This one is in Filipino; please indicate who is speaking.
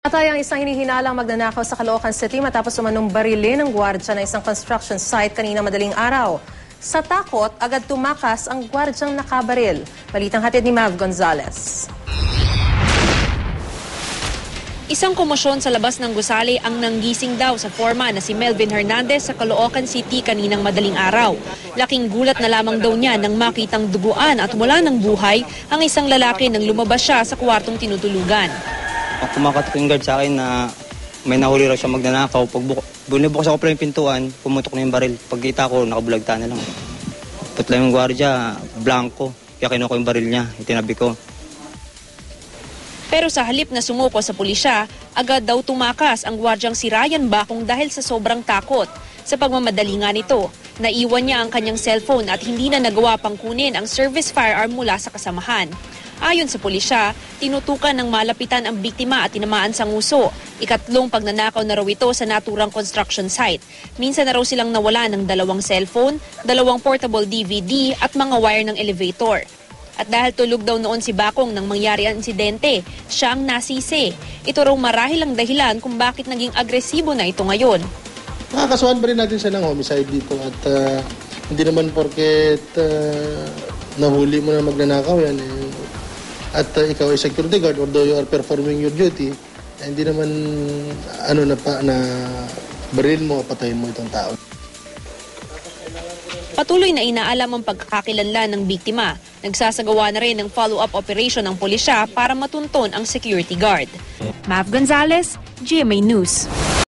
Speaker 1: Atay ang isang hinihinalang magnanakaw sa Caloocan City matapos umanong barilin ng gwardya na isang construction site kanina madaling araw. Sa takot, agad tumakas ang gwardyang nakabaril. Balitang hatid ni Mav Gonzalez.
Speaker 2: Isang komosyon sa labas ng gusali ang nanggising daw sa forma na si Melvin Hernandez sa Caloocan City kaninang madaling araw. Laking gulat na lamang daw niya nang makitang duguan at wala ng buhay ang isang lalaki nang lumabas siya sa kwartong tinutulugan.
Speaker 3: Kumakatok yung guard sa akin na may nahuli raw siya magnanakaw. Pag buko, bunibukas ako pala yung pintuan, pumutok na yung baril. Pagkita ko, nakabulagta na lang. Putla yung gwardiya, blanco. Kaya kinuha ko yung baril niya, itinabi ko.
Speaker 2: Pero sa halip na sumuko sa pulisya, agad daw tumakas ang gwardyang si Ryan Bakong dahil sa sobrang takot. Sa pagmamadali nga nito, naiwan niya ang kanyang cellphone at hindi na nagawa pang kunin ang service firearm mula sa kasamahan. Ayon sa pulisya, tinutukan ng malapitan ang biktima at tinamaan sa nguso. Ikatlong pagnanakaw na raw ito sa naturang construction site. Minsan na raw silang nawala ng dalawang cellphone, dalawang portable DVD at mga wire ng elevator. At dahil tulog daw noon si Bakong nang mangyari ang insidente, siya ang nasisi. Ito raw marahil ang dahilan kung bakit naging agresibo na ito ngayon.
Speaker 4: Nakakasuhan pa rin natin siya ng homicide dito at ah, hindi naman porket ah, nahuli mo na magnanakaw yan eh. At ah, ikaw ay security guard although you are performing your duty, eh, hindi naman ano na pa na baril mo, patayin mo itong tao.
Speaker 2: Patuloy na inaalam ang pagkakakilanlan ng biktima. Nagsasagawa na rin ng follow-up operation ng pulisya para matunton ang security guard. Mav Gonzalez, GMA News.